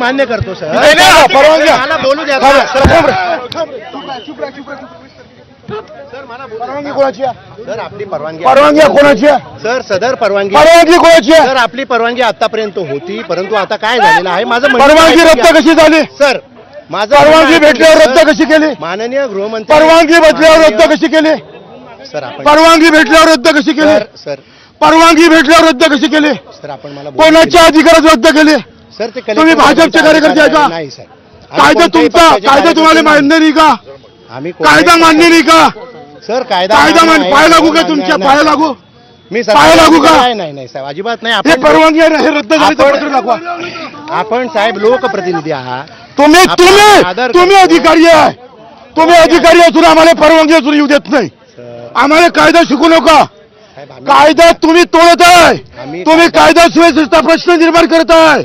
मान्य करतो सर. नाही, नाही, परवानगी आहे. मला बोलू द्या. थांब, सर. थांब रे. परवानगी कोणाची आहे? सर आपली परवानगी आहे. परवानगी आहे. कोणाची आहे? सर सदर परवानगी परवानगी कोणाची आहे? सर आपली परवानगी आतापर्यंत होती परंतु आता काय झालेलं आहे? माझं म्हणणं परवानगी रद्द कशी झाली? सर माझं परवानगी म्हणणं आहे भेटल्यावर रद्द सर, कशी केली? माननीय गृहमंत्री परवानगी भेटल्यावर रद्द माननीय- कशी केली? सर आपण परवानगी भेटल्यावर रद्द कशी केली? Sir sir. परवानगी भेटल्यावर रद्द कशी केली? सर आपण मला बोलू कोणाच्या अधिकारात रद्द केली. सर ते तुम्ही भाजपचे कार्यकर्ते आहे का? नाही सर. कायदा तुमचा कायदा तुम्हाला मान्य नाही का. आम्ही कायदा मान्य नाही का? सर कायदा कायदा मान्य पाय लागू का तुमच्या? पाय. लागू? मी पाय लागू का? नाही नाही साहेब अजिबात नाही. आपण परवानगी हे रद्द झाली दाखवा. आपण साहेब लोकप्रतिनिधी आहात. तुम्ही तुम्ही तुम्ही. अधिकारी आहे. तुम्ही अधिकारी असून आम्हाला परवानगी असून येऊ देत नाही. आम्हाला कायदा शिकू नका. कायदा तुम्ही तोडत आहे. तुम्ही कायदा- सुव्यवस्थेचा प्रश्न निर्माण करत आहे.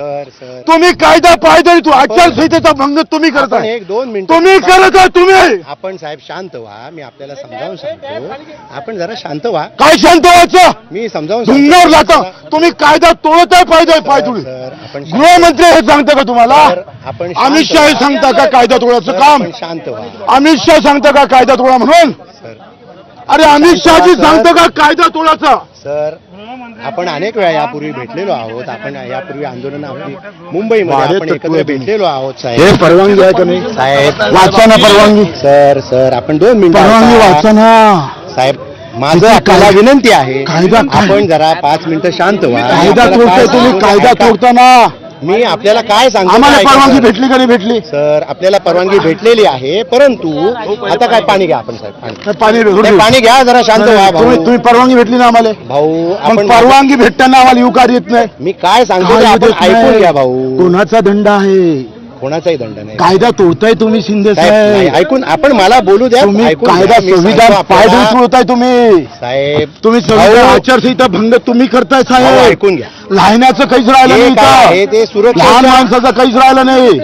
तुम्ही कायदा पायदळी तू आचारसंहितेचा भंग तुम्ही करत आहे. एक दोन मिनिट तुम्ही करत आहे तुम्ही. आपण साहेब शांत व्हा. मी आपल्याला समजावून सांगतो. आपण जरा शांत व्हा. काय शांत व्हायचं? मी समजावून धुंगावर. जातं. तुम्ही कायदा तोडत आहे पायदळ पाय सर, तुम्ही सर, आपण शांत- गृहमंत्री हे सांगतं का तुम्हाला? आपण अमित शहा हे. सांगता का कायदा तोडायचं काम? शांत व्हा. अमित शहा सांगता का कायदा तोडा म्हणून? अरे अमित शहाजी. सांगतं का कायदा तोडाचा सर आपण अनेक वेळा यापूर्वी भेटलेलो आहोत आपण यापूर्वी आंदोलन आपली मुंबईमध्ये आपण एकत्र तुम्ही. भेटलेलो आहोत साहेब परवानगी आहे का नाही साहेब वाचा ना परवानगी सर सर आपण दोन मिनिटं परवानगी ऐका. वाचा ना साहेब माझं आपल्याला विनंती आहे कायदा? आपण जरा पाच मिनिटं शांत व्हा कायदा तोडताय तुम्ही कायदा. तोडताना मी आपल्याला काय सांगतो आम्हाला परवानगी. भेटली का नाही भेटली? सर आपल्याला परवानगी भेटलेली आहे परंतु आता काय पाणी घ्या आपण साहेब पाणी. हे पाणी ते पाणी घ्या जरा शांत व्हा तुम्ही भाऊ. तुम्ही परवानगी भेटली ना आम्हाला? भाऊ मग आपण परवानगी भेटताना आम्हाला युकार येत नाही. मी काय सांगतो ते आपण ऐकून? घ्या भाऊ. कोणाचा दंड आहे? कोणाचाही दंड नाही. कायदा तोडताय तुम्ही शिंदे साहेब ऐकून आपण मला बोलू द्या. तुम्ही कायदा संविधान. पायदळी तोडताय तुम्ही. साहेब तुम्ही संविधान आचारसंहिता भंग तुम्ही करताय साहेब. ऐकून घ्या. लहानाचं काहीच राहिलं नाही. ते सुरक्षा लहान माणसाचं काहीच राहिलं नाही.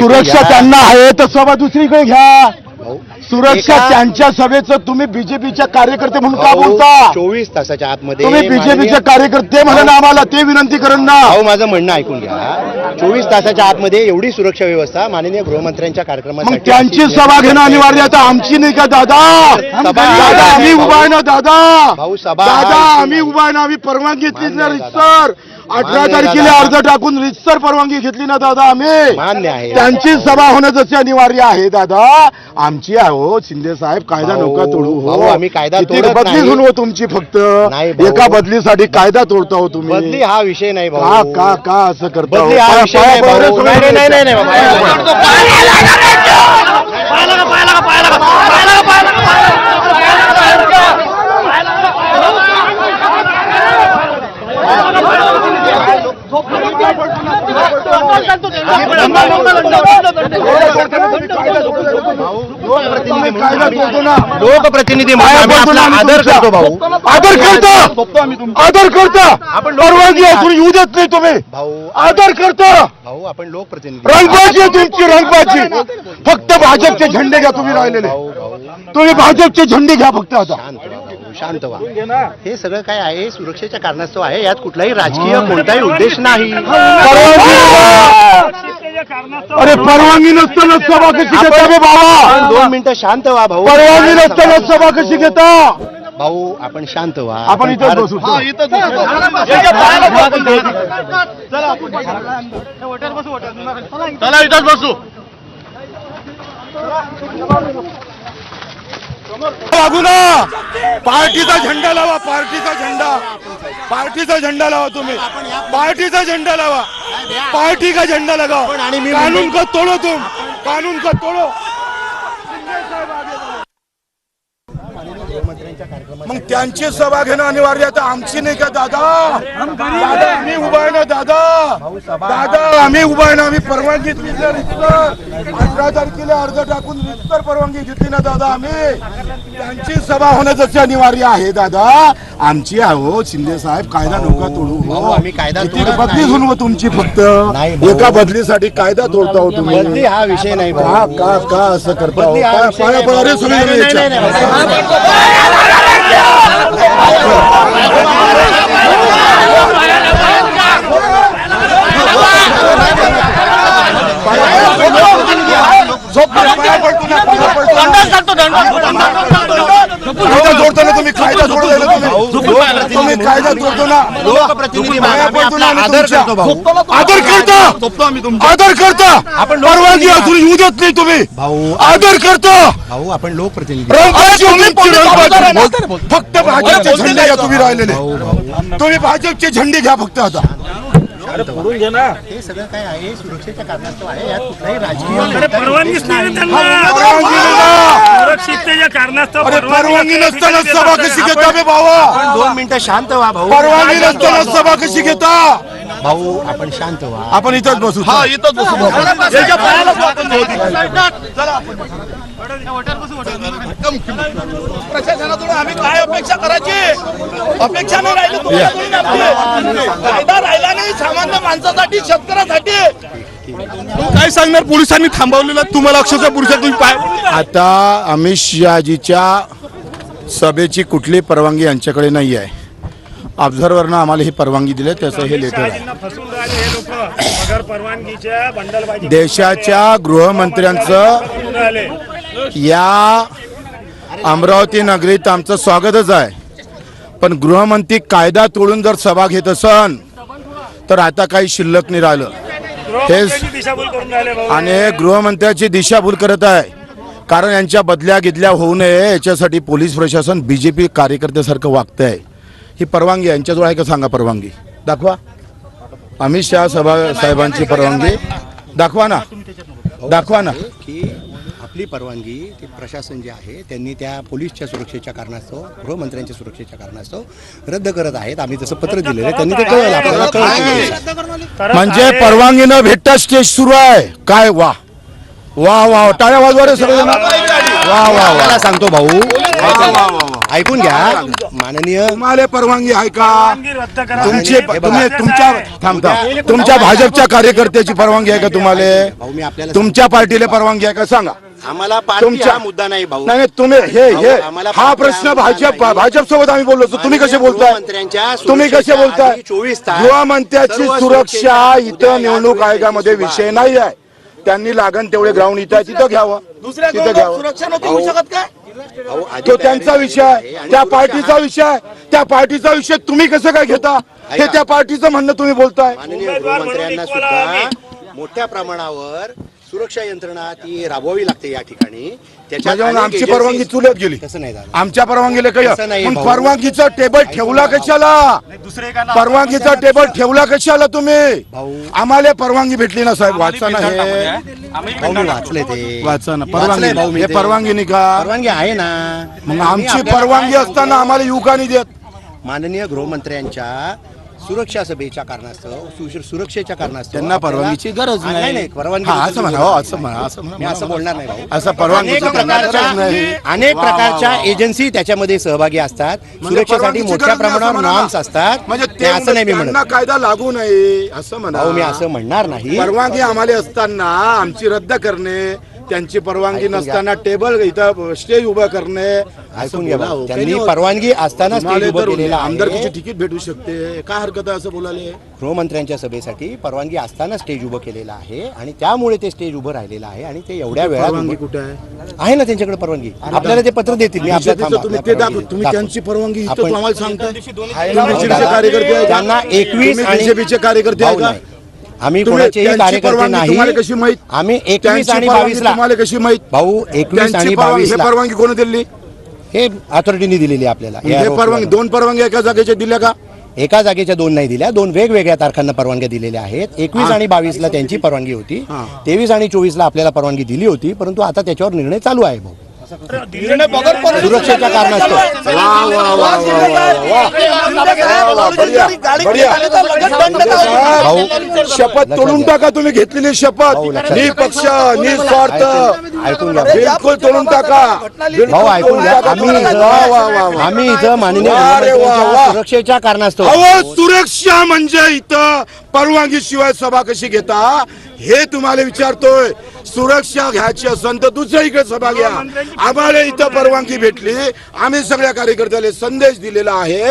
सुरक्षा. त्यांना आहे तर सभा दुसरीकडे घ्या. सुरक्षा त्यांच्या सभेचं तुम्ही बीजेपीच्या कार्यकर्ते म्हणून का बोलता? चोवीस तासाच्या आतमध्ये तुम्ही बीजेपीचे कार्यकर्ते म्हणा ना आम्हाला ते विनंती करून ना. भाऊ माझं म्हणणं ऐकून घ्या. चोवीस तासाच्या आतमध्ये एवढी सुरक्षा व्यवस्था माननीय गृहमंत्र्यांच्या मग कार्यक्रमासाठी त्यांची सभा घेणं अनिवार्य आहे. आता आमची नाही का दादा? आम्ही उभा आहे ना दादा? भाऊ, सभा- दादा आम्ही उभा आहे ना आम्ही परवानगी घेतली ना रितसर. अठरा तारखेला. अर्ज टाकून रितसर परवानगी घेतली ना दादा आम्ही. मान्य आहे त्यांची सभा होणं जसे अनिवार्य आहे दादा. आमची आहे हो शिंदे साहेब कायदा भाऊ, नका तोडू भाऊ, हो आम्ही कायदा किती तोडत बदली नाही. हो तुमची फक्त नाही, भाऊ. एका बदलीसाठी कायदा तोडता हो तुम्ही बदली हा विषय नाही का भाऊ का का असं करता हो? बदली हा पाया- विषय पाया नाही भाऊ. नाही नाही नाही नाही बाबा. लोकप्रतिनिधी आदर करतो भाऊ. आदर करतो! आदर करता! आपण परवानगी असून येऊ देत नाही तुम्ही. आदर करता! भाऊ आपण लोकप्रतिनिधी रंगबाजी आहे तुमची रंगबाजी फक्त भाजपचे झेंडे घ्या तुम्ही राहिलेले. तुम्ही भाजपचे झेंडे घ्या फक्त आता. शांत व्हा हे सगळं काय आहे सुरक्षेच्या कारणास्तव आहे यात कुठलाही राजकीय कोणताही उद्देश नाही. अरे परवानगी नसताना सभा कशी घेता आपण बाबा दोन मिनिटं शांत व्हा भाऊ परवानगी नसताना सभा कशी घेता भाऊ आपण शांत व्हा आपण इथं बसू चला इथंच बसू ना पार्टीचा झेंडा लावा पार्टीचा झेंडा. पार्टीचा झेंडा लावा तुम्ही. पार्टीचा झेंडा लावा. पार्टी का झेंडा लगाओ आणि मी कानून का तोडो तुम? कानून का तोडो? मग त्यांची सभा घेणं अनिवार्य आहे. तर आमची नाही का दादा? दादा आम्ही उभा आहे ना दादा? दादा आम्ही उभा आहे ना आम्ही परवानगी अठरा तारखेला अर्ज टाकून रितसर परवानगी घेतली ना दादा आम्ही. त्यांची सभा होणं जसे अनिवार्य आहे दादा. आमची आहे शिंदे साहेब कायदा नका तोडू भाऊ, हो आम्ही कायदा बदली नाही. होऊन तुमची फक्त. एका बदलीसाठी कायदा तोडता हो बदली तुम्ही हा विषय नाही का भाऊ. का का असं करता हो? पाया पाया नाही, पडा रे भाऊ. सगळे नाही, नाही, याच्या. नाही, नाही, भाऊ. पाया पडतो ना, पाया पडतो ना. कायदा जोडतो ना? तुम्ही कायदा तुम्ही. कायदा जोडतो ना आदर करतो भाऊ. आदर करता. आदर करता परवानगी असून येऊ देत नाही तुम्ही. भाऊ आदर करता. भाऊ आपण लोकप्रतिनिधी. फक्त भाजपचे झेंडे घ्या तुम्ही राहिलेले. तुम्ही भाजपचे झेंडे घ्या फक्त आता. हे सगळं काय आहे सुरक्षेच्या कारणास्तव आहे. यात कुठलाही राजकीय परवानगीच नाही ना. त्यांना. परवानगी नाही. सुरक्षिततेच्या कारणास्तव अरे परवानगी नसताना सभा कशी घेता बे भावा? दोन मिनिटं शांत व्हा भाऊ. परवानगी नसताना सभा कशी घेता? भाऊ आपण शांत व्हा. आपण इथंच बसू. हा इथंच बसू. प्रशासनाकडून आम्ही काय अपेक्षा करायची? अपेक्षा नाही राहिली तुम्हाला कोणी नाही आपली. कायदा राहिला नाही सामान्य माणसासाठी शेतकऱ्यासाठी. काय सांगणार? पोलिसांनी थांबवलेलं. तुम्हाला अक्षरशः पुरुषा तुम्ही पाय आता अमित शहाजीच्या सभेची कुठली परवानगी यांच्याकडे नाही आहे ऑब्झर्व्हरनं आम्हाला ही परवानगी दिली त्याचं हे लेटर आहे. हे देशाच्या गृहमंत्र्यांचं या अमरावती नगरीत आमचं स्वागतच आहे. पण गृहमंत्री कायदा तोडून जर सभा घेत असन तर आता काही शिल्लक नाही राहिलं. भाऊ. आणि हे गृहमंत्र्याची दिशाभूल करत आहे. कारण यांच्या बदल्या गिदल्या होऊ नये याच्यासाठी पोलीस प्रशासन बीजेपी कार्यकर्त्यासारखं वागतं आहे ही परवानगी आहे. यांच्याजवळ आहे का सांगा परवानगी? दाखवा. अमित शहा सभा साहेबांची परवानगी. दाखवा ना. दाखवा ना. की आपली परवानगी ते प्रशासन जे आहे त्यांनी त्या पोलीसच्या सुरक्षेच्या कारणास्तव गृहमंत्र्यांच्या सुरक्षेच्या कारणास्तव रद्द करत आहेत. आम्ही तसं पत्र दिलेलं आहे त्यांनी ते कळलं. आपल्याला कळलं. म्हणजे. परवानगी न भेटता स्टेज सुरू आहे. काय वा. वा वा टाळ्या वाजवा रे सगळे वा वा वा. सांगतो भाऊ ऐकून घ्या. माननीय तुम्हाला परवानगी आहे का? तुमची. तुम्ही तुमच्या थांब थांब. तुमच्या भाजपच्या कार्यकर्त्याची परवानगी आहे का तुम्हाला? तुमच्या पार्टीला परवानगी आहे का? सांगा. आम्हाला हा मुद्दा नाही भाऊ. नाही तुम्ही हे हे हा प्रश्न भाजप. भाजप सोबत आम्ही बोललो होतो. तुम्ही कसे बोलताय? तुम्ही कसे बोलताय? आधी 24 तास गृहमंत्र्याची सुरक्षा इथं निवडणूक आयोगामध्ये विषय नाही आहे त्यांनी लागण तेवढे ग्राउंड इथं आहे, तिथं घ्यावं. तिथं घ्यावं. सुरक्षा नव्हती होऊ शकत काय? तो त्यांचा विषय त्या पार्टीचा हा- विषय आहे. त्या पार्टीचा विषय तुम्ही कसं काय घेता? हे. त्या पार्टीचं म्हणणं तुम्ही बोलताय. माननीय गृहमंत्र्यांना सुद्धा. मोठ्या प्रमाणावर सुरक्षा यंत्रणा ती राबवावी लागते या ठिकाणी. म्हणजे अनेक आमची परवानगी चुलत गेली. तसं नाही झालं. आमच्या परवानगीला काही तसं नाही मग भाऊ. परवानगीचा टेबल ठेवला कशाला? परवानगीचा टेबल ठेवला कशाला तुम्ही. आम्हाला परवानगी भेटली ना साहेब वाचा ना हे? भाऊ मी वाचले ते. वाचा ना वाचलंय भाऊ परवानगी मी हे ते. परवानगी नाही का परवानगी आहे ना. मग आम्ही आमची आपल्याला परवानगी काय असताना आम्हाला युवका नाही देत. माननीय गृहमंत्र्यांच्या सुरक्षा सभेच्या कारणास्तव सुरक्षेच्या कारणास्तव त्यांना परवानगीची गरज नाही परवानगी हा, असं म्हणा हो, असं म्हणा असं म्हणा. मी असं बोलणार नाही भाऊ. असं परवानगीचं अनेक प्रकारच्या नाही. अनेक प्रकारच्या. एजन्सी त्याच्यामध्ये सहभागी असतात. म्हणजे सुरक्षेसाठी परवानगीची मोठ्या गरज नाही असं प्रमाणावर म्हणा. नॉर्म्स असतात. म्हणजे ते ते असं नाही मी त्यांना म्हणत. कायदा लागू नये असं म्हणा. भाऊ मी असं म्हणणार नाही. परवानगी आम्हाला असताना आमची रद्द करणे त्यांची परवानगी. नसताना टेबल इथं स्टेज उभं करणे ऐकून घ्या भाऊ. त्यांनी. परवानगी असताना स्टेज उभं आमदारकीची तिकीट भेटू शकते काय हरकत आहे असं बोलायला गृहमंत्र्यांच्या सभेसाठी परवानगी असताना स्टेज उभं केलेलं आहे आणि त्यामुळे ते स्टेज उभं राहिलेलं आहे आणि ते एवढ्या वेळात परवानगी उभं- कुठे आहे आहे ना त्यांच्याकडे परवानगी आपल्याला ते पत्र देतील मी थांबा, तुम्ही ते दाखव परवानगी तुम्ही. त्यांची परवानगी इथं आपण- तुम्हाला सांगताय तुम्ही कार्यकर्ते आहे का? त्यांना एकवीस तुम्ही आणि BJP चे कार्यकर्ते आहे भाऊ का? नाही. आम्ही कोणाचेही कार्यकर्ते नाही. कशी माहीत? आम्ही एकवीस आणि बावीस ला तुम्हाला कशी माहीत? भाऊ एकवीस आणि बावीस परवानगी कोणी दिली? हे अथॉरिटीने दिलेली आपल्याला. हे परवानगी. दोन परवानगी एका जागेच्या दिल्या का? एका जागेच्या दोन नाही दिल्या. दोन वेगवेगळ्या तारखांना परवानग्या दिलेल्या आहेत. एकवीस. आणि बावीस ला त्यांची परवानगी होती. तेवीस आणि चोवीस ला आपल्याला परवानगी दिली होती परंतु आता त्याच्यावर निर्णय चालू आहे भाऊ. सुरक्षेच्या कारणास्तव शपथ तोडून टाका तुम्ही घेतलेली शपथ. निस्वार्थ ऐकून- ऐकून घ्या. बिलकुल तोडून टाका. भाऊ ऐकून घ्या. आम्ही आम्ही इथं माननीय. सुरक्षेच्या कारणास्तव. अहो सुरक्षा म्हणजे इथं परवानगी शिवाय सभा कशी घेता? हे तुम्हाला विचारतोय. सुरक्षा घ्यायची असेल तर दुसऱ्या इकडे सभा घ्या. आम्हाला इथं परवानगी भेटली. आम्ही सगळ्या कार्यकर्त्याला संदेश दिलेला आहे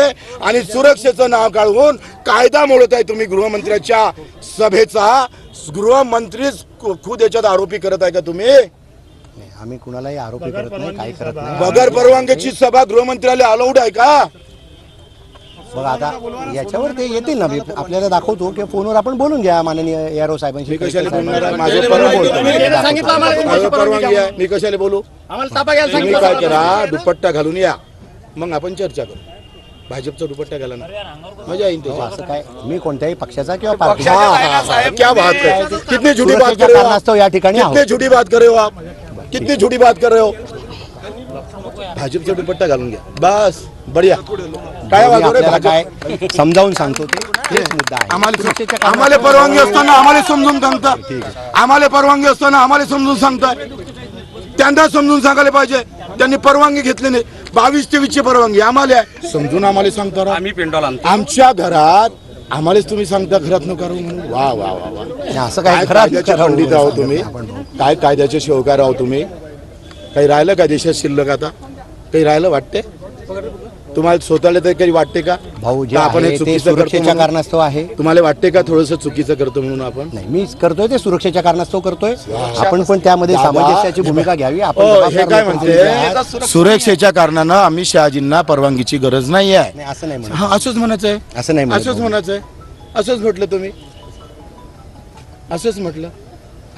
आणि सुरक्षेचं नाव काढून कायदा मोडत आहे तुम्ही गृहमंत्र्याच्या सभेचा गृहमंत्रीच खुद याच्यात आरोपी करत आहे का तुम्ही? नाही, आम्ही कुणालाही आरोपी करत नाही काही करत नाही. बगर परवानगीची सभा गृहमंत्र्याला अलाउड आहे का? बघा आता याच्यावर ते येतील ना. मी आपल्याला दाखवतो की फोनवर आपण बोलून घ्या माननीय यारो साहेबांशी. मी कशाला बोलणार? आहे? माझं परवा बोलतो. माझं परवानगी आहे मी कशाला बोलू? तुम्ही काय करा? दुपट्टा घालून या. मग आपण चर्चा करू. भाजपचा दुपट्टा घाला ना. मजा येईल हो, त्याच्यात. असं काय? मी कोणत्याही पक्षाचा किंवा हाँ, पार्टीचा हाँ, हाँ, क्या बात है कितनी झूठी बात सुरक्षेच्या कर रहे हो कारणास्तव? या ठिकाणी आहोत. कितनी झूठी बात कर रहे हो आप? कितनी झूठी बात कर रहे हो? भाजपचा दुपट्टा घालून घ्या. बस बढिया. काय मी वाजव रे आपल्याला भाजप? काय समजावून सांगतो ते. हेच मुद्दा आहे. आम्हाला परवानगी असताना आम्हाला समजून सांगता. आम्हाला परवानगी असताना आम्हाला समजून सांगताय त्यांना समजून सांगायला पाहिजे. त्यांनी परवानगी घेतली नाही. बावीस तेवीस ची परवानगी आम्हाला आहे. समजून आम्हाला सांगता राव. आम्ही पेंडॉल आणतो. आमच्या घरात आम्हालाच तुम्ही सांगता घरात न करू म्हणून. वा वा वा वा. नाही, असं काय काय खरं कायद्याचे पंडित आहो तुम्ही? आपण. काय कायद्याचे शेवकार आहो तुम्ही? काही राहिलं का देशात शिल्लक आता? काही राहिलं वाटते तुम्हाला स्वतःला तरी काही वाटते का? भाऊ जे का आपण हे चुकीचं सुरक्षेच्या? कारणास्तव आहे. तुम्हाला वाटते का थोडस चुकीचं करतो म्हणून आपण? नाही मी करतोय ते सुरक्षेच्या कारणास्तव करतोय. आपण पण त्यामध्ये सामंजस्याची भूमिका घ्यावी. आपण हो, हे जबाबदार काय लोकप्रतिनिधी आहात. म्हणते सुरक्षेच्या कारणानं आम्ही शहाजींना परवानगीची गरज नाही आहे नाही असं नाही म्हणत हा असंच म्हणायचं आहे असं नाही म्हणत असंच भाऊ. म्हणायचं आहे असंच म्हटलं तुम्ही? असंच म्हटलं?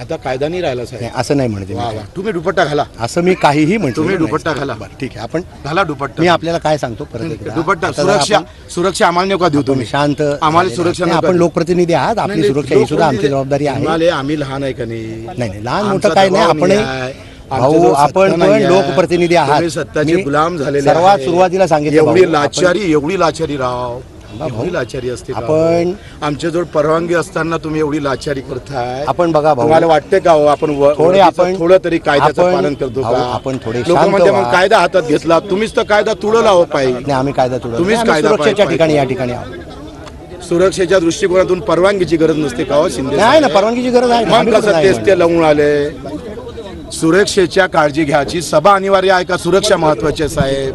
आता कायदा नाही राहिला नाही, साहेब असं नाही म्हणते वा मी. वा तुम्ही दुपट्टा घाला असं मी काहीही म्हणतो तुम्ही दुपट्टा घाला. ठीक आहे आपण घाला दुपट्टा मी आपल्याला काय सांगतो परत एकदा दुपट्टा आता जरा सुरक्षा आपण- सुरक्षा आम्हाला नका देऊ तुम्ही तुम्ही शांत आम्हाला झालेला सुरक्षा नाही, नका आपण देऊ. लोकप्रतिनिधी आहात आपली नाही, सुरक्षा ही सुद्धा आमची जबाबदारी आहे आम्ही लहान आहे का नाही नाही नाही लहान आमचा मोठं काय नाही दबाव आपण आहे. भाऊ आपण सत्ता पण नाही आहे. लोकप्रतिनिधी आहात तुम्ही सत्ताचे मी गुलाम झालेले सर्वात आहे. सुरुवातीला सांगितलं एवढी आपण- लाचारी एवढी लाचारी राव एवढी लाचारी असते? आपण- आमच्याजवळ परवानगी असताना तुम्ही एवढी लाचारी करताय. आपण बघा तुम्हाला वाटते का हो आपण थोडे आपण- थोडं तरी कायद्याचं पालन करतो का? आपण थोडे मग. कायदा हातात घेतला तुम्हीच तर कायदा तुडवला हो पाहिजे नाही आम्ही कायदा तुडवला तुम्हीच कायदा. ठिकाणी या ठिकाणी सुरक्षेच्या दृष्टिकोनातून परवानगीची गरज नसते का हो शिंदे नाही ना? परवानगीची गरज आहे. मग कसं तेच ते लावून आले? सुरक्षेच्या काळजी घ्यायची सभा अनिवार्य आहे का सुरक्षा महत्वाची साहेब?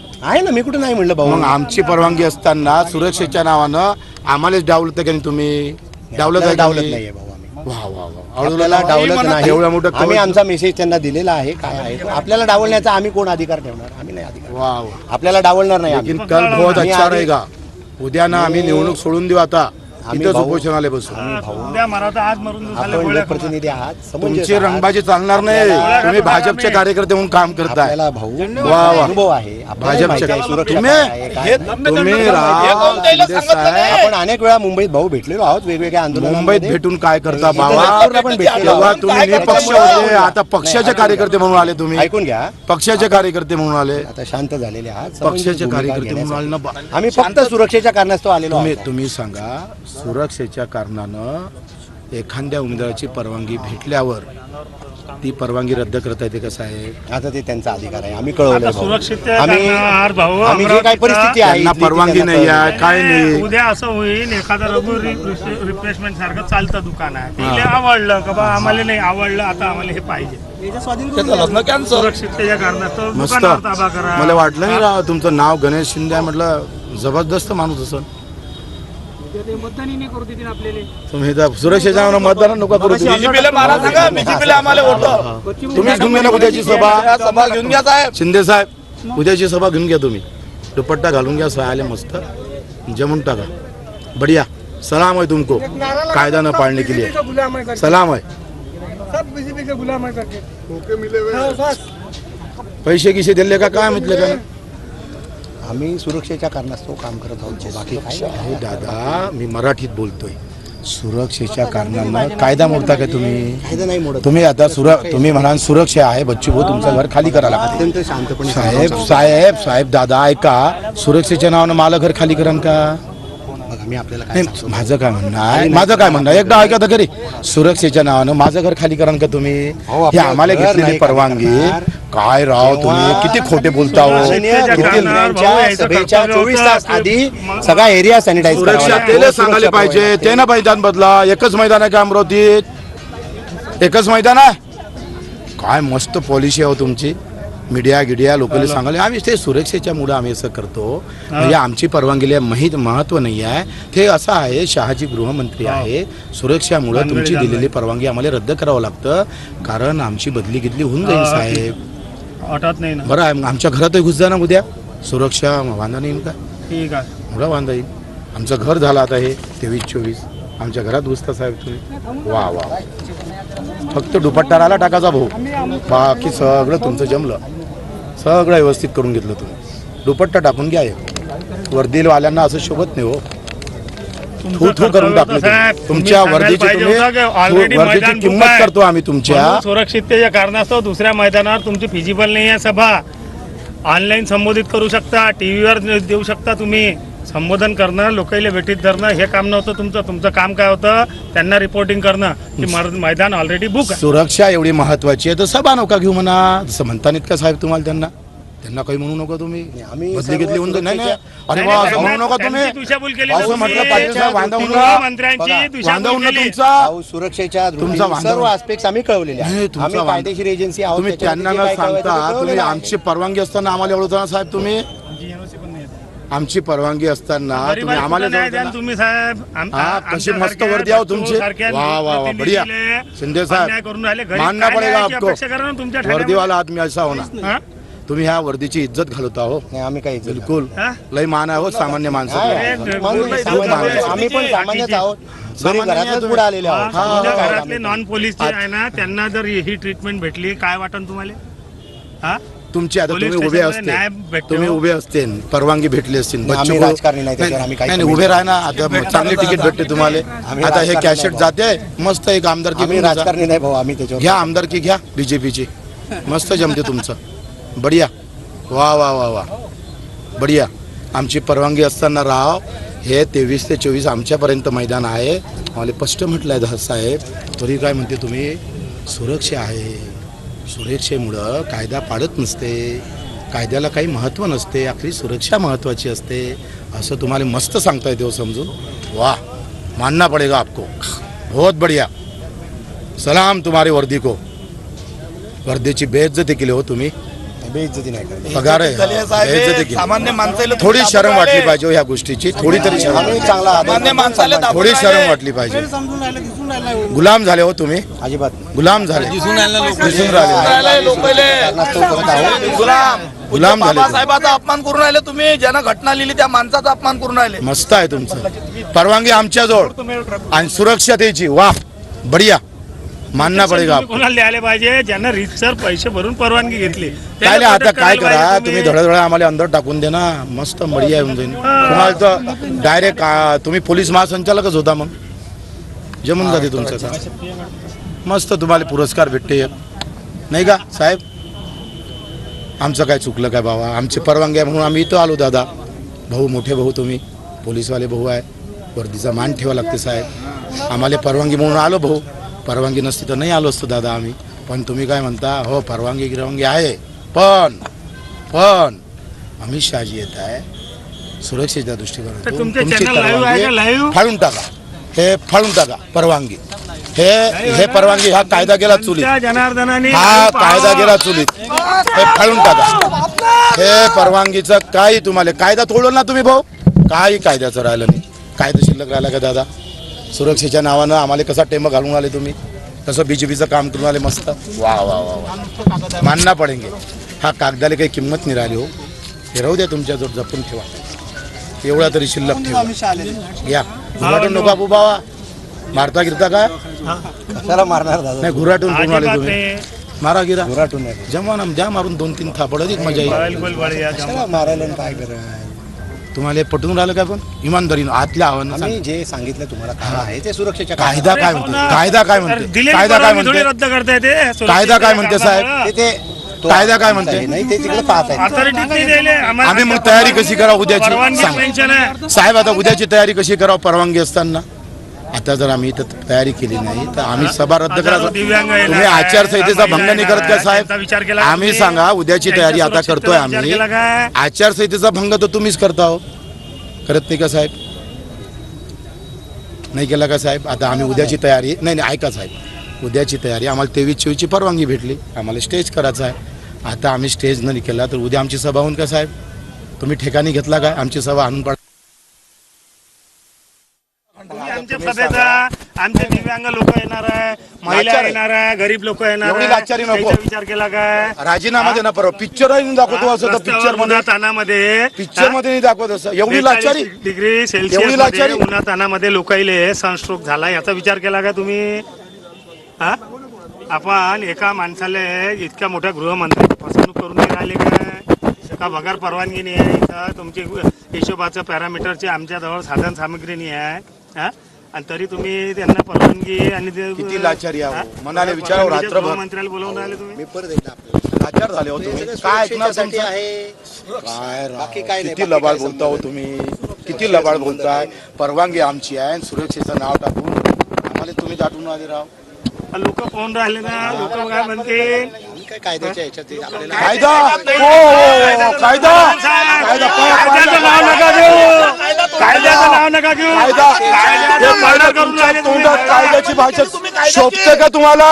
आहे ना मी कुठे नाही म्हणलं भाऊ. मग आमची परवानगी असताना सुरक्षेच्या नावानं आम्हालाच डावलत का नाही तुम्ही? डावलत आहे आपल्याला का डावलत नाही? नाहीये भाऊ आम्ही. वा वा वा. आपल्याला डावलत नाही. एवढा मोठा आम्ही आमचा मेसेज त्यांना दिलेला आहे काय आहे? तो. आपल्याला डावलण्याचा आम्ही कोण अधिकार ठेवणार? आम्ही नाही अधिकार वा वा. आपल्याला डावलणार नाही आम्ही. लेकिन कल बहुत आम्ही अच्छा आधी- रहेगा. उद्या ना आम्ही निवडणूक सोडून देऊ आता. आम्ही इथंच भाऊ- उपोषणाला बसू उद्या मराठा आज मरून झाले आपण गोळ्या लोकप्रतिनिधी आहात. समंजस तुमची आहात. रंगबाजी चालणार नाही. तुम्ही भाजपचे कार्यकर्ते म्हणून काम करताय. आपल्याला भाऊ वा, वा. अनुभव आहे. आपल्याला भाजपचे माहिती आहे सुरक्षा तुम्ही- काय आहे, काय नाही. तुम्ही राव कोण त्याला शिंदे सांगितलं साहेब, नाही? आपण अनेक वेळा मुंबईत भाऊ भेटलेलो आहोत वेगवेगळ्या आंदोलनात मुंबईत भेटून काय करता बाबा? तेव्हा. तुम्ही काय निपक्ष करता होते? आता पक्षाचे कार्यकर्ते म्हणून आले तुम्ही. ऐकून घ्या. पक्षाचे कार्यकर्ते म्हणून आले. आता शांत झालेले आहात. पक्षाचे भूमिका कार्यकर्ते म्हणून आले घेण्यासाठी. ना बा- आम्ही फक्त सुरक्षेच्या कारणास्तव आलेलो तुम्ही आहोत. तुम्ही सांगा सुरक्षेच्या कारणानं एखाद्या उमेदवाराची परवानगी भेटल्यावर ती परवानगी रद्द करता येते कसं आहे आता ते त्यांचा अधिकार आहे. आम्ही कळवलं आता सुरक्षितच्या कारणावर भाऊ, आम्ही जे काही अमरावतीचा- परिस्थिती आहे त्यांना इथली ती परवानगी त्यांना नाही. आहे काय नाही? उद्या असं होईल एखादा रघु रिप्लेसमेंट सारखं चालतं दुकान आहे. तिला आवडलं का बा आम्हाला नाही आवडलं आता आम्हाला हे पाहिजे. त्याचं लग्न कॅन्सल सुरक्षिततेच्या कारणास्तव मस्त दुकानावर ताबा करा. मला वाटलं नाही राव तुमचं नाव गणेश शिंदे आहे म्हटलं जबरदस्त माणूस असं तुम्ही तर सुरक्षेच्या नावानं मतदान नको करू तुम्ही. बीजेपीला मारा सांगा बीजेपीला आम्हाला वोट. तुम्हीच घेऊन घ्या ना उद्याची सभा. सभा घेऊन घ्या साहेब. शिंदे साहेब उद्याची सभा घेऊन घ्या तुम्ही. दुपट्टा घालून घ्या सहाले मस्त. जमून टाका. बढिया. सलाम है तुमको. कायदा न पाळने के लिए सलाम है। पैसे किसे दिले का? काय म्हटले का आम्ही सुरक्षेच्या कारणास्तव काम करत आहोत. बाकी काय. अहो दादा मी मराठीत बोलतोय. सुरक्षेच्या कारणानं कायदा मोडता का तुम्ही? कायदा नाही मोडत. तुम्ही आता सुर तुम्ही म्हणाल सुरक्षा आहे बच्चू भाऊ तुमचं घर खाली करा अत्यंत शांतपणे साहेब साहेब साहेब दादा ऐका. सुरक्षेच्या नावानं मला घर खाली करा का? बघा मी आपल्याला काय नाही सांगतो. माझं काय म्हणणं आहे? माझं काय म्हणणं आहे? एकदा ऐका तर. खरी सुरक्षेच्या नावानं माझं घर खाली करा का तुम्ही? हे आम्हाला घर घेतलेली नाही परवानगी. काय राव तुम्ही? किती खोटे बोलता हो? किती यायचं सभेच्या चोवीस. तास आधी सगळा एरिया सॅनिटाईज सुरक्षा तेले सांगायला पाहिजे. ते ना मैदान बदला. एकच मैदान आहे का अमरावतीत एकच मैदान आहे? काय मस्त पॉलिसी आहे हो तुमची. मीडिया गिडिया लोकांना सांगायला आम्ही ते सुरक्षेच्या मुळे आम्ही असं करतो. म्हणजे आमची परवानगीला माहीत महत्त्व नाही आहे. ते असं आहे शहाजी गृहमंत्री आहे. सुरक्षामुळे तुमची दिलेली परवानगी आम्हाला रद्द करावं लागतं. कारण आमची बदली गिदली होऊन जाईल हा, साहेब. वाटत नाही ना. बरं आहे मग आमच्या घरातही घुस जा ना उद्या. सुरक्षा वांधा नाही का ठीक आहे. एवढा वांदा येईल. आमचं घर झालं आता हे तेवीस चोवीस. आमच्या घरात घुसता साहेब तुम्ही. वा वा फक्त दुपट्टा राहिला टाकाचा भाऊ. बाकी सगळं तुमचं जमलं. सगळं व्यवस्थित करून घेतलं तुम्ही. दुपट्टा टाकून घ्या हे. वर्दीलवाल्यांना असं शोभत नाही हो. थू थू करून टाकलं तुमच्या वर्दीची तुम्ही वर्दीची किंमत. करतो आम्ही तुमच्या. सुरक्षिततेच्या कारणास्तव दुसऱ्या मैदानावर तुमची फिजिबल नाही आहे सभा. ऑनलाईन संबोधित करू शकता टीव्हीवर देऊ शकता तुम्ही. संबोधन करणं लोकांना भेटीत धरणं हे काम नव्हतं तुमचं. तुमचं काम काय होतं? त्यांना रिपोर्टिंग करणं. की मैदान ऑलरेडी बुक सुरक्षा एवढी महत्वाची आहे तर सभा नका घेऊ म्हणा. तसं म्हणता नाहीत का साहेब तुम्हाला त्यांना. त्यांना काही म्हणू नका तुम्ही आम्ही बदली सर्व घेतली होऊन. नाही नाही अरे वा नाही, म्हणू नका त्यांची तुम्ही दिशाभूल केली असं. म्हटलं पाटील साहेब वांदा होऊन गृहमंत्र्यांची बघा, दिशाभूल वांदा होऊन केली. तुमचा भाऊ, सुरक्षेच्या तुमचा दृष्टीने वांदा सर्व. आस्पेक्ट आम्ही कळवलेले नाही, आहेत तुमचा आम्ही वांदा. कायदेशीर एजन्सी आहोत तुम्ही त्यांना जे न काय कळवायचं ते सांगता तुम्ही कळवलेलं आहे. आमची परवानगी असताना आम्हाला एवढं ना साहेब तुम्ही. आमची परवानगी असताना तुम्ही आम्हाला सुद्धा न्याय जवळ द्या ना तुम्ही साहेब आम- हा, आमच्या कशी मस्त सारख्या वर्दी आहो तुमची. सारख्या वा, वा, वा, प्रतिनिधीले बढिया. शिंदे साहेब, अन्याय करून राहिले घरी मानना काय पडेगा न्यायाची आपको. अपेक्षा करा ना तुमच्या? वर्दीवाला आदमी असा होणार हा? तुम्ही ह्या वर्दीची इज्जत घालवता हो नाही, आम्ही काही इज्जत बिलकुल? लय मान आहे हो सामान्य माणसं. आहे. आम्ही पण सामान्यच आहोत. घरातच. पुढे आलेले आहोत. नॉन पोलीसचे आहे ना त्यांना जर ही ट्रीटमेंट भेटली काय वाटन तुम्हाला? हा? तुमची आता पोलीस तुम्ही उभे असते. तुम्ही उभे असते परवानगी भेटली असतील नाही, राजकारणी उभे राहा ना आता चांगली तिकीट भेटते तुम्हाला. आम्ही आता हे कॅशेट जाते मस्त एक आमदारकी. राजकारणी नाही भाऊ आम्ही त्याच्यावर घ्या आमदारकी घ्या बीजेपीची मस्त जमते तुमचं. बढिया. वा वा वा वा. बढिया. आमची परवानगी असताना राव हे तेवीस ते चोवीस आमच्यापर्यंत मैदान आहे. मला स्पष्ट म्हटलं आहे साहेब. तरी काय म्हणते तुम्ही? सुरक्षा आहे. सुरक्षेमुळं कायदा पाडत नसते. कायद्याला काही महत्त्व नसते. आपली सुरक्षा महत्त्वाची असते. असं तुम्हाला मस्त सांगता येते हो समजून. वा. मानना पडेगा आपको. बहुत बढ़िया. सलाम तुम्हारी वर्दी को. वर्दीची बेइज्जती केली हो तुम्ही. बेइज्जती नाही करत पगार आहे. झाली आहे हा, साहेब, बेइज्जती हे केली. सामान्य माणसाला थोडी शरम वाटली. पाहिजे हो ह्या गोष्टीची. थोडी तरी शरम आम्ही चांगला आदर सामान्य माणसाला दाबून थोडी शरम राहिले. वाटली पाहिजे. गुलाम झाले हो तुम्ही. अजिबात. गुलाम झाले. दिसून राहिले राहिले. लोकांले. कारणास्तव करत आहोत गुलाम. गुलाम झाले. बाबासाहेबाचा अपमान करून राहिले तुम्ही. ज्यानं घटना लिहिली त्या माणसाचा अपमान करून राहिले. मस्त आहे तुमचं. परवानगी आमच्याजवळ. आणि सुरक्षा त्याची वा बढिया. मानना पडेगा तुम्ही कोणाला द्यायला पाहिजे? ज्यांना रितसर पैसे भरून परवानगी घेतली. काय नाही, आता काय करा? तुम्ही धडधड आम्हाला अंदर टाकून दे ना. मस्त बढिया होऊन जाईल तुम्हाला तर डायरेक्ट तुम्ही पोलीस महासंचालकच होता मग. जमून जाते तुमचं काम. मस्त तुम्हाला पुरस्कार भेटते. नाही का साहेब? आमचं काय चुकलं काय बाबा? आमची परवानगी आहे म्हणून आम्ही इथं आलो दादा. भाऊ मोठे भाऊ तुम्ही. पोलीसवाले भाऊ आहे. वर्दीचा मान ठेवा लागते साहेब. आम्हाला परवानगी म्हणून आलो भाऊ. परवानगी नसती तर नाही आलो असतो दादा आम्ही. पण तुम्ही काय म्हणता हो परवानगी गिरवानगी आहे. पण पण अमित शहाजी येत आहे. सुरक्षेच्या दृष्टिकोनातून तुमचे परवानगी? फाडून टाका. हे फाडून टाका परवानगी. हे हे परवानगी हा कायदा गेला चुलीत. हा कायदा गेला चुलीत. हे फाडून टाका. हे परवानगीचं काही तुम्हाला कायदा तोडलं ना तुम्ही भाऊ. काही कायद्याचं राहिलं नाही. कायदा शिल्लक राहिला का दादा? सुरक्षेच्या नावानं आम्हाला कसा टेम घालून आले तुम्ही? कसं बीजेपीचं काम करून आले मस्त? वा वा वा वा. मानना पडेंगे. हा कागदाला काही किंमत नाही राहिली हो. हे राहू द्या तुमच्याजवळ जपून ठेवा. एवढा तरी शिल्लक ठेवा. घ्या. घुराटून नको बाबू बाबा. मारता गिरता का? कशाला मारणार दादा? नाही घुराटून करून आले तुम्ही. मारा गिरा. घरातून नाही जमा ना द्या मारून दोन तीन थापड अधिक मजा येईल. मारायला काय करायला तुम्हाला हे पटवून राहिलं काय पण इमानदारीनं आतल्या आव्हानं आम्ही जे सांगितलं तुम्हाला काय आहे ते सुरक्षेच्या कायदा काय म्हणते कायदा काय म्हणते दिलेली कायदा काय परवानगी थोडी म्हणते रद्द करता येते कायदा काय म्हणते, साहेब? ते- ते तो कायदा काय म्हणते? आहे. नाही ते तिकडे पाहत आहेत दिले आम्ही मग तयारी कशी करा उद्याची? परवानगी सांग. टेन्शन आहे. साहेब आता उद्याची तयारी कशी करावं परवानगी असताना? आता जर आम्ही इथं तयारी केली नाही तर आम्ही सभा रद्द करायचं तुम्ही आचारसंहितेचा भंग नाही करत का साहेब? का आम्ही? सांगा उद्याची तयारी आता करतोय आम्ही? आचारसंहितेचा भंग तर तुम्हीच करता हो. करत नाही का साहेब? नाही केला का साहेब? आता आम्ही उद्याची तयारी नाही नाही ऐका साहेब. उद्याची तयारी आम्हाला तेवीस चोवीसची परवानगी भेटली. आम्हाला स्टेज करायचं आहे. आता आम्ही स्टेज नाही केला तर उद्या आमची सभा होऊन का साहेब? तुम्ही ठिकाणी घेतला काय आमची सभा आणून पड. आमच्या सभेचा आमचे दिव्यांग लोक येणार आहे. महिला लाचार. आहे. येणार आहे. गरीब लोक येणार एवढी आहे. लाचारी नको. त्याचा विचार केला काय? राजीनामा दे ना परवा पिक्चर दाखवतो असं पिक्चरमध्ये. तानामध्ये पिक्चरमध्ये नाही दाखवत असं. एवढी लाचारी. डिग्री सेल्सिअस लाचारी? मध्ये उन्हात तानामध्ये लोकाईले सनस्ट्रोक झाला. याचा विचार केला का तुम्ही? हा? आपण एका माणसाला इतक्या मोठ्या गृहमंत्री फसवणूक करून नाही राहिले काय? का बगार परवानगी नाही आहे? इथं तुमची हिशोबाचं पॅरामीटरचे आमच्याजवळ साधन सामग्री नाही आहे? हा? आणि तरी तुम्ही त्यांना परवानगी आणि ते- किती लाचारी आहे? हो. मनाला विचारावं परवानगीच्या रात्रभर. गृहमंत्र्याला बोलवून राहिले तुम्ही? मी परत एकदा आपल्याला लाचार झाले हो तुम्ही. काय ऐकणार तुमचं? आहे. काय राव, बाकी काय नाही, किती बाकी लबाड काय बोलता हो तुम्ही? किती लबाड बोलताय? परवानगी आमची आहे आणि सुरक्षेचं नाव टाकून आम्हाला तुम्ही दाटून आले राव. लोक कोण राहिले ना लोक काय म्हणते काय कायद्याच्या ह्याच्यात ते आपल्याला कायदा! हो हो, हो, कायदा! कायदा! कायद्याचं नाव नका घेऊ. कायद्याचं नाव नका घेऊ. कायदा! कायद्याचं हे कायदा मर्डर करून तुमच्या. तोंडात कायद्याची भाषा शोभते का तुम्हाला?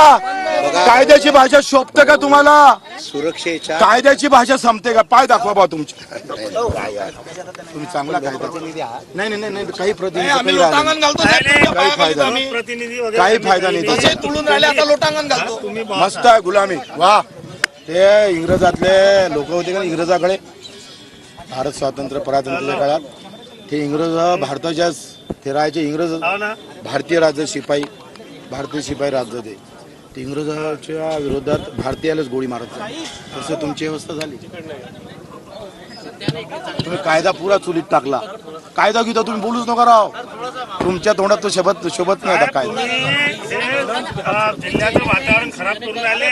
कायद्याची भाषा शोभते का तुम्हाला? सुरक्षेच्या कायद्याची भाषा संपते का? पाय दाखवा बा तुमची. तुम्ही चांगला कायदा नाही नाही नाही, नाही काही प्रतिनिधी आम्ही काही राहिले लोटांगण घालतो नाही, साहेब, तुमच्या काही पाया फायदा नाही. आम्ही. प्रतिनिधी वगैरे काही फायदा नाही. त्याचा. तुडून राहिले आता लोटांगण घालतो. तुम्ही मस्त आहे गुलामी. वा. ते इंग्रजातले लोक होते का इंग्रजाकडे? भारत स्वातंत्र्य परातंत्र्याच्या काळात. ते इंग्रज भारताच्या ते राहायचे इंग्रज हो ना. भारतीय राज्य शिपाई भारतीय शिपाई राज्य ते ते. इंग्रजाच्या विरोधात भारतीयालाच गोळी मारत. तसं तुमची व्यवस्था झाली. तुम्ही कायदा पुरा चुलीत टाकला. कायदा घेतो तुम्ही बोलूच नका राव. तुमच्या तोंडात तो शोभत शोभत नाही आता कायदा. जिल्ह्याचं वातावरण खराब करून आले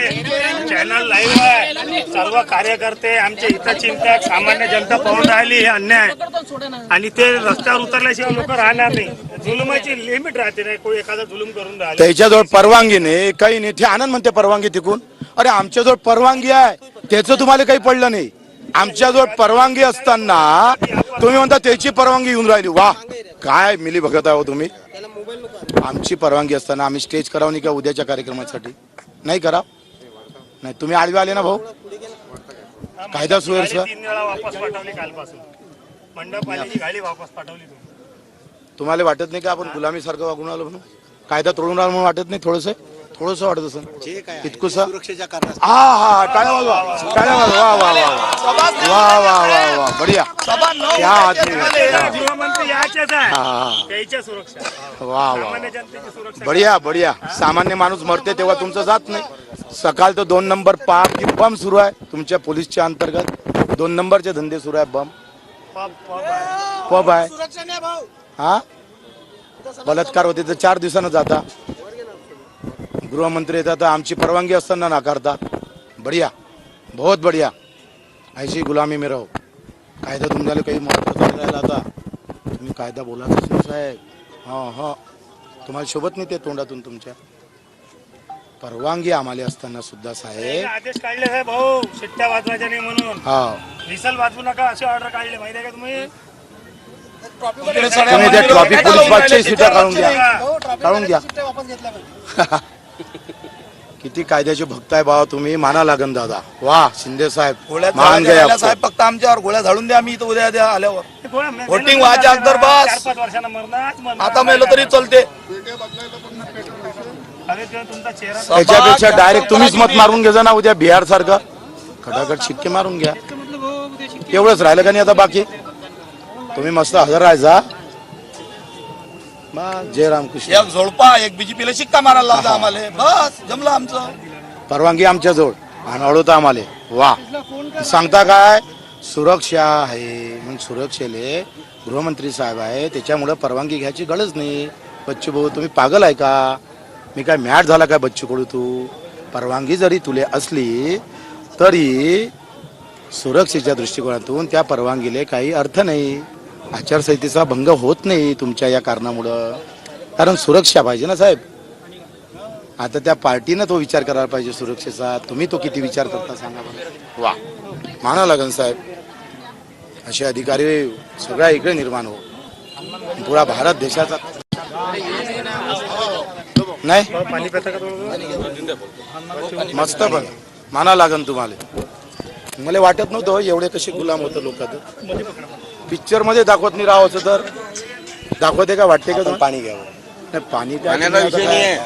चॅनल लाईव्ह आहे. सर्व कार्यकर्ते आमचे हितचिंतक सामान्य जनता पाहून राहिली. हे अन्याय. आणि ते रस्त्यावर उतरल्याशिवाय लोक राहणार नाही. जुलुमाची लिमिट राहते नाही कोणी एखादा जुलूम करून राहिले. त्याच्याजवळ परवानगी नाही काही नाही. ते आनंद म्हणते परवानगी तिकून. अरे आमच्याजवळ परवानगी आहे. त्याचं तुम्हाला काही पडलं नाही. आमच्याजवळ परवानगी असताना तुम्ही म्हणता त्याची परवानगी येऊन राहिली. वा काय मिली बघत आहे तुम्ही. आमची परवानगी असताना आम्ही स्टेज करावं नाही का उद्याच्या कार्यक्रमासाठी? नाही करा नाही तुम्ही आडवे आले ना भाऊ? कायदा सुव्यवस्था कालपासून. मंडप आली गाडी वापस पाठवली तुम्हाला वाटत नाही का आपण गुलामीसारखं वागून आलो म्हणून? कायदा तोडून आलो म्हणून वाटत नाही थोडंसं? थोडंसं वाटत असं इतकुसा? हा हा टाळ्या वाजवा. टाळ्या वाजवा. वा वा वा वा. वा वा वा बढिया. सभा नऊ क्या आदमी है. गृहमंत्री याचेच आहे. हा, हा. त्याच्या सुरक्षा. वा वा सामान्य जनतेची सुरक्षा. बढिया बढिया. सामान्य माणूस मरते तेव्हा तुमचं जात नाही. सकाळ तर दोन नंबर पाक की बम सुरू आहे तुमच्या पोलीसच्या अंतर्गत. दोन नंबरचे धंदे सुरू आहे बम. पब पब आहे. पब आहे. हा? बलात्कार होते तर चार दिवसानं जाता. गृहमंत्री येतात आमची परवानगी असताना नाकारता. बढिया. बहुत बढिया. ऐशी गुलामी में रहो. कायदा तुमच्याला काही महत्त्वाचा राहिला आता. तुम्ही कायदा नाही साहेब. हां हां. तुम्हाला शोभत नाही ते तोंडातून तुमच्या. परवानगी आम्हाला असताना सुद्धा साहेब. आदेश काढले साहेब भाऊ. शिट्ट्या वाजवायच्या नाही म्हणून. हा. विसल वाजवू नका असे ऑर्डर काढले. माहिती आहे का तुम्ही? तुम्ही त्या ट्रॉफिक पोलीस पाचशे सीटा काढून घ्या काढून घ्या किती कायद्याचे भक्त आहे बाबा तुम्ही. माना लागन दादा. वा शिंदे साहेब. गोळ्या मान गए. साहेब फक्त आमच्यावर गोळ्या झाडून द्या. आम्ही इथं उद्या द्या आल्यावर. मे- मेलं व्हायच्या तर अगोदर बस. आता मेलो तरी चालते. अरे ते तुमचा चेहरा त्याच्यापेक्षा डायरेक्ट तुम्हीच मत मारून घ्या ना उद्या बिहार सारखं खटाखट शिक्के मारून घ्या. एवढंच राहिलं का नाही आता बाकी? तुम्ही मस्त हजर राहायचा बा, जय रामकृष्ण एक झोडपा एक बीजेपीला शिक्का मारायला लागला आम्हाला. बस जमलं आमचं. परवानगी आमच्या जवळ. आणि अडवता आम्हाला. वा. सांगता काय? सुरक्षा आहे. मग सुरक्षेले गृहमंत्री साहेब आहे. त्याच्यामुळं परवानगी घ्यायची गरज नाही. बच्चू भाऊ तुम्ही पागल आहे का? मी काय मॅट झाला काय बच्चू कडू तू? परवानगी जरी तुले असली तरी सुरक्षेच्या दृष्टिकोनातून त्या परवानगीले काही अर्थ नाही. आचारसंहितेचा भंग होत नाही तुमच्या या कारणामुळं. कारण सुरक्षा पाहिजे ना साहेब? आता त्या पार्टीनं तो विचार करायला पाहिजे सुरक्षेचा. तुम्ही तो किती विचार करता सांगा बरं. वा. माना लागन साहेब. असे अधिकारी सगळ्या इकडे निर्माण हो. पुरा भारत देशाचा. नाही? मस्त पण. माना लागन तुम्हाला. मला वाटत नव्हतं एवढे कसे गुलाम होतं लोक. पिक्चरमध्ये दाखवत नाही राहावं तर. दाखवते का? वाटते का तुम्हाला? पाणी घ्यावं. नाही पाणी काय तुम्ही आता काय-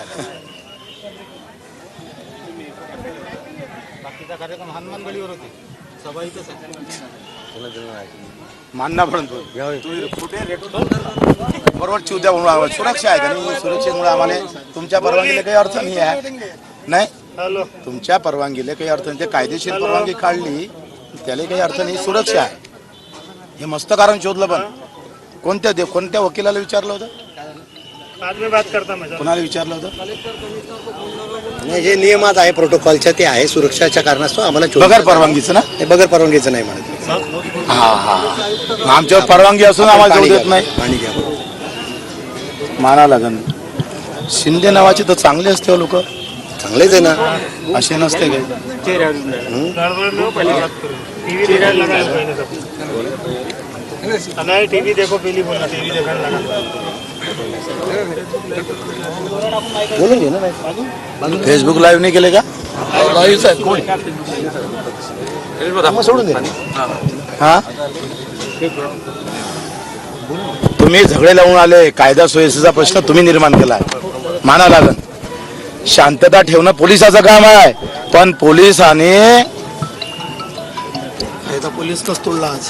मानना पण तो. तुम्ही कुठे रेट बरोबर चिवत्या म्हणून आवाज सुरक्षा आहे का नाही? सुरक्षेमुळे आम्हाला तुमच्या परवानगीला काही अर्थ नाही आहे. नाही? हॅलो. तुमच्या परवानगीला काही अर्थ नाही. ते कायदेशीर परवानगी काढली त्याला काही अर्थ नाही. सुरक्षा आहे. हे मस्त कारण शोधलं पण. कोणत्या दे कोणत्या वकिलाला विचारलं होतं? बाद में बात करता मैं कोणाला विचारलं होतं? नाही जे नियमात आहे प्रोटोकॉलच्या ते आहे सुरक्षाच्या कारणास्तव आम्हाला बगैर परवानगीचं ना? नाही, बगैर परवानगीचं नाही म्हणत. मी. हा हा मग आमच्यावर परवानगी असून आम्हाला पाणी जाऊ देत घ्या नाही. पाणी घ्या. माना लागन. शिंदे नावाचे तर चांगले असते लोक. चांगलेच आहे ना. असे नसते काही. गड़बड़ में हो पहले बात करो टीवी देखने लगा है पहले सब नहीं टीवी देखो पहले बोला. टीवी देखने लगा बोलून घे ना नाही. फेसबुक लाईव्ह नाही केले का? मग सोडून दे. हा? तुम्ही झगडे लावून आले कायदा सुव्यवस्थेचा प्रश्न तुम्ही निर्माण केला माना लागन. शांतता ठेवणं पोलिसाचं काम आहे. पण पोलिसाने पोलीस कस तोडला आज?